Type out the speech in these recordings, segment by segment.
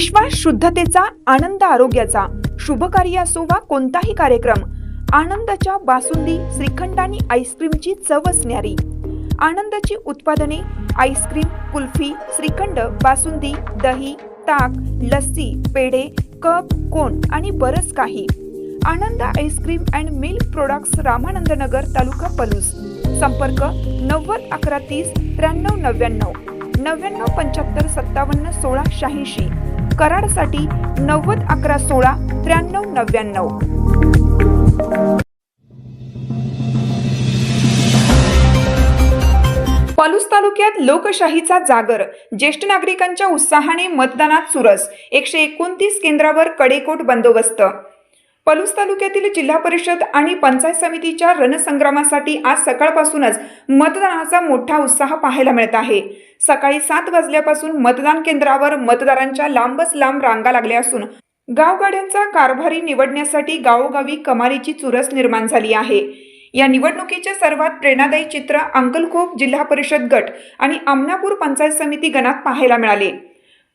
विश्वास शुद्धतेचा आनंद आरोग्याचा. शुभ कार्य असो वा कोणताही कार्यक्रम आनंदाच्या बासुंदी श्रीखंड आणि आईस्क्रीमची चवच न्यारी आनंदाची उत्पादने आईस्क्रीम कुल्फी श्रीखंड बासुंदी दही ताक लस्सी पेढे कप कोण आणि बरंच काही. Anand ice cream and milk products Ramanand Nagar taluka Palus. संपर्क नव्वद अकरा तीस त्र्याण्णव नव्याण्णव. नव्याण्णव पंच्याहत्तर सत्तावन्न सोळा शहाऐंशी. कराडसाठी नव्वद अकरा सोळा त्र्याण्णव नव्याण्णव. पलूस तालुक्यात लोकशाहीचा जागर. ज्येष्ठ नागरिकांच्या उत्साहाने मतदानात सुरस. एकशे एकोणतीस केंद्रावर कडेकोट बंदोबस्त. पलूस तालुक्यातील जिल्हा परिषद आणि पंचायत समितीच्या रणसंग्रामासाठी आज सकाळपासूनच मतदानाचा मोठा उत्साह पाहायला मिळत आहे. सकाळी सात वाजल्यापासून मतदान केंद्रावर मतदारांच्या लांबच लांब रांगा लागल्या असून गावगाड्यांचा कारभारी निवडण्यासाठी गावोगावी कमालीची चुरस निर्माण झाली आहे. या निवडणुकीचे सर्वात प्रेरणादायी चित्र अंकलखोप जिल्हा परिषद गट आणि आमनापूर पंचायत समिती गणात पाहायला मिळाले.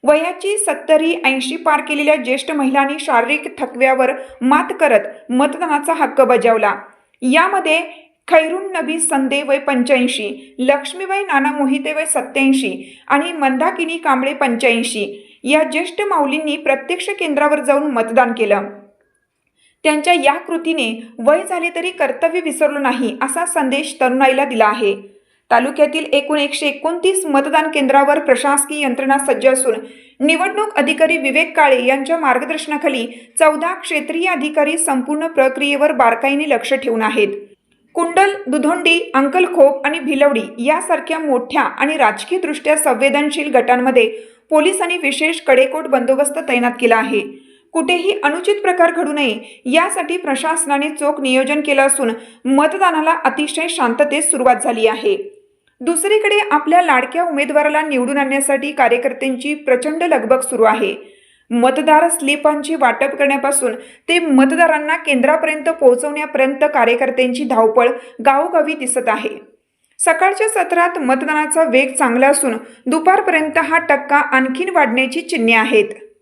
वयाची सत्तरी ऐंशी पार केलेल्या ज्येष्ठ महिलांनी शारीरिक थकव्यावर मात करत मतदानाचा हक्क बजावला. यामध्ये खैरुन नबी संदे वय पंच्याऐंशी लक्ष्मीबाई नाना मोहिते वय सत्याऐंशी आणि मंदाकिनी कांबळे पंच्याऐंशी या ज्येष्ठ माऊलींनी प्रत्यक्ष केंद्रावर जाऊन मतदान केलं. त्यांच्या या कृतीने वय झाले तरी कर्तव्य विसरलो नाही असा संदेश तरुणाईला दिला आहे. तालुक्यातील एकूण एकशे एकोणतीस मतदान केंद्रावर प्रशासकीय यंत्रणा सज्ज असून निवडणूक अधिकारी विवेक काळे यांच्या मार्गदर्शनाखाली चौदा क्षेत्रीय अधिकारी संपूर्ण प्रक्रियेवर बारकाईने लक्ष ठेवून आहेत. कुंडल दुधोंडी अंकलखोप आणि भिलवडी यासारख्या मोठ्या आणि राजकीयदृष्ट्या संवेदनशील गटांमध्ये पोलिसांनी विशेष कडेकोट बंदोबस्त तैनात केला आहे. कुठेही अनुचित प्रकार घडू नये यासाठी प्रशासनाने चोख नियोजन केलं असून मतदानाला अतिशय शांततेत सुरुवात झाली आहे. दुसरीकडे आपल्या लाडक्या उमेदवाराला निवडून आणण्यासाठी कार्यकर्त्यांची प्रचंड लगबग सुरू आहे. मतदार स्लिपांची वाटप करण्यापासून ते मतदारांना केंद्रापर्यंत पोहोचवण्यापर्यंत कार्यकर्त्यांची धावपळ गावोगावी दिसत आहे. सकाळच्या सत्रात मतदानाचा वेग चांगला असून दुपारपर्यंत हा टक्का आणखीन वाढण्याची चिन्हे आहेत.